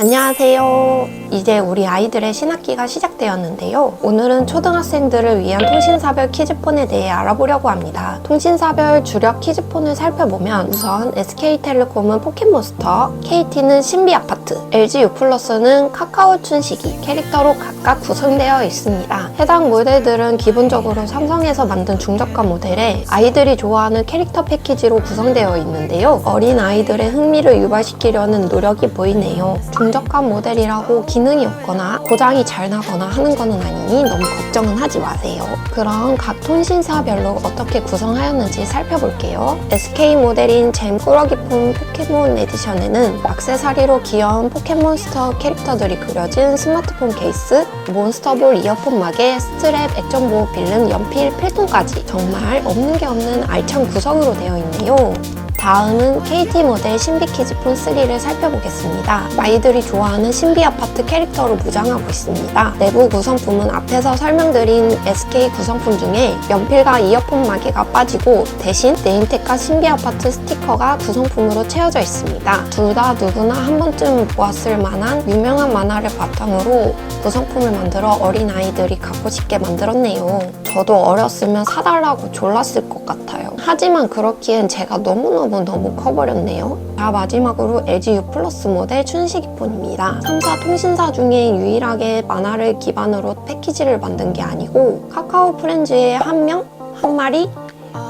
안녕하세요. 이제 우리 아이들의 신학기가 시작되었는데요. 오늘은 초등학생들을 위한 통신사별 키즈폰에 대해 알아보려고 합니다. 통신사별 주력 키즈폰을 살펴보면 우선 SK텔레콤은 포켓몬스터, KT는 신비아파트, LG U+는 카카오 춘식이 캐릭터로 각각 구성되어 있습니다. 해당 모델들은 기본적으로 삼성에서 만든 중저가 모델에 아이들이 좋아하는 캐릭터 패키지로 구성되어 있는데요. 어린 아이들의 흥미를 유발시키려는 노력이 보이네요. 중 저가 모델이라고 기능이 없거나 고장이 잘 나거나 하는 거는 아니니 너무 걱정은 하지 마세요. 그럼 각 통신사별로 어떻게 구성하였는지 살펴볼게요. SK 모델인 잼 꾸러기폰 포켓몬 에디션에는 액세서리로 귀여운 포켓몬스터 캐릭터들이 그려진 스마트폰 케이스, 몬스터볼 이어폰 막에 스트랩, 액정 보호 필름, 연필, 필통까지 정말 없는 게 없는 알찬 구성으로 되어 있네요. 다음은 KT 모델 신비 키즈폰 3를 살펴보겠습니다. 아이들이 좋아하는 신비 아파트 캐릭터로 무장하고 있습니다. 내부 구성품은 앞에서 설명드린 SK 구성품 중에 연필과 이어폰 마개가 빠지고 대신 네임택과 신비 아파트 스티커가 구성품으로 채워져 있습니다. 둘 다 누구나 한 번쯤 보았을 만한 유명한 만화를 바탕으로 구성품을 만들어 어린 아이들이 갖고 싶게 만들었네요. 저도 어렸으면 사달라고 졸랐을 것 같아요. 하지만 그렇기엔 제가 너무너무 너무 커버렸네요. 자 마지막으로 LG U 플러스 모델 춘식이폰입니다. 3사 통신사 중에 유일하게 만화를 기반으로 패키지를 만든 게 아니고 카카오 프렌즈의 한 명? 한 마리?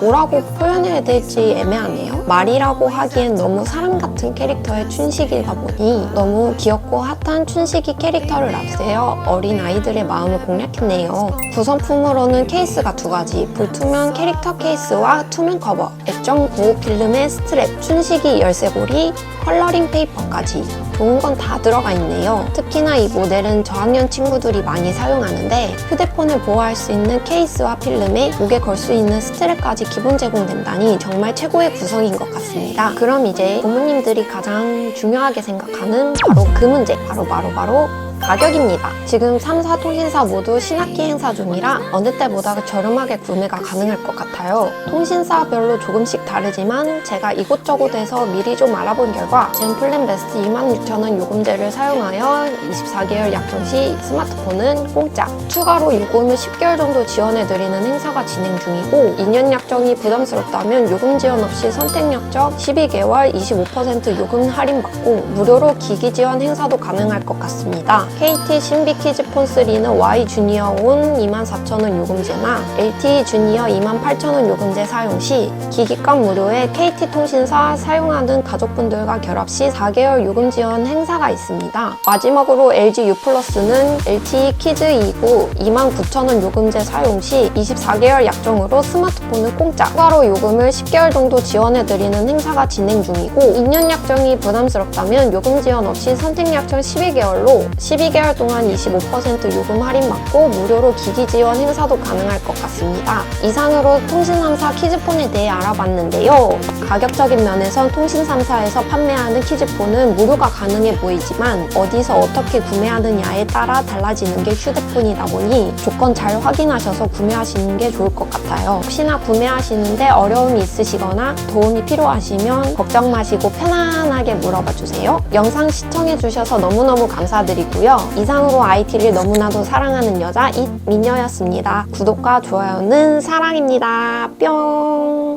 뭐라고 표현해야 될지 애매하네요. 말이라고 하기엔 너무 사람 같은 캐릭터의 춘식이다 보니 너무 귀엽고 핫한 춘식이 캐릭터를 앞세워 어린 아이들의 마음을 공략했네요. 구성품으로는 케이스가 두 가지, 불투명 캐릭터 케이스와 투명 커버, 액정 보호 필름의 스트랩, 춘식이 열쇠고리, 컬러링 페이퍼까지 좋은 건 다 들어가 있네요. 특히나 이 모델은 저학년 친구들이 많이 사용하는데 휴대폰을 보호할 수 있는 케이스와 필름에 목에 걸 수 있는 스트랩까지 기본 제공된다니 정말 최고의 구성인 것 같습니다. 그럼 이제 부모님들이 가장 중요하게 생각하는 바로 그 문제, 바로 바로 바로 가격입니다. 지금 3사 통신사 모두 신학기 행사 중이라 어느 때보다 저렴하게 구매가 가능할 것 같아요. 통신사별로 조금씩 다르지만 제가 이곳저곳에서 미리 좀 알아본 결과 젠 플랜 베스트 26,000원 요금제를 사용하여 24개월 약정 시 스마트폰은 공짜. 추가로 요금을 10개월 정도 지원해드리는 행사가 진행 중이고 2년 약정이 부담스럽다면 요금 지원 없이 선택 약정 12개월 25% 요금 할인받고 무료로 기기 지원 행사도 가능할 것 같습니다. KT 신비 키즈 폰3는 Y 주니어 온 24,000원 요금제나 LTE 주니어 28,000원 요금제 사용 시 기기값 무료에 KT 통신사 사용하는 가족분들과 결합 시 4개월 요금 지원 행사가 있습니다. 마지막으로 LG U 플러스는 LTE 키즈 2구 29,000원 요금제 사용 시 24개월 약정으로 스마트폰은 공짜 추가로 요금을 10개월 정도 지원해드리는 행사가 진행 중이고 2년 약정이 부담스럽다면 요금 지원 없이 선택 약정 12개월로 12 개월 동안 25% 요금 할인 받고 무료로 기기 지원 행사도 가능할 것 같습니다. 이상으로 통신 3사 키즈폰에 대해 알아봤는데요. 가격적인 면에선 통신 3사에서 판매하는 키즈폰은 무료가 가능해 보이지만 어디서 어떻게 구매하느냐에 따라 달라지는 게 휴대폰이다 보니 조건 잘 확인하셔서 구매하시는 게 좋을 것 같아요. 혹시나 구매하시는데 어려움이 있으시거나 도움이 필요하시면 걱정 마시고 편안하게 물어봐 주세요. 영상 시청해 주셔서 너무너무 감사드리고요. 이상으로 IT를 너무나도 사랑하는 여자 이민여였습니다. 구독과 좋아요는 사랑입니다. 뿅!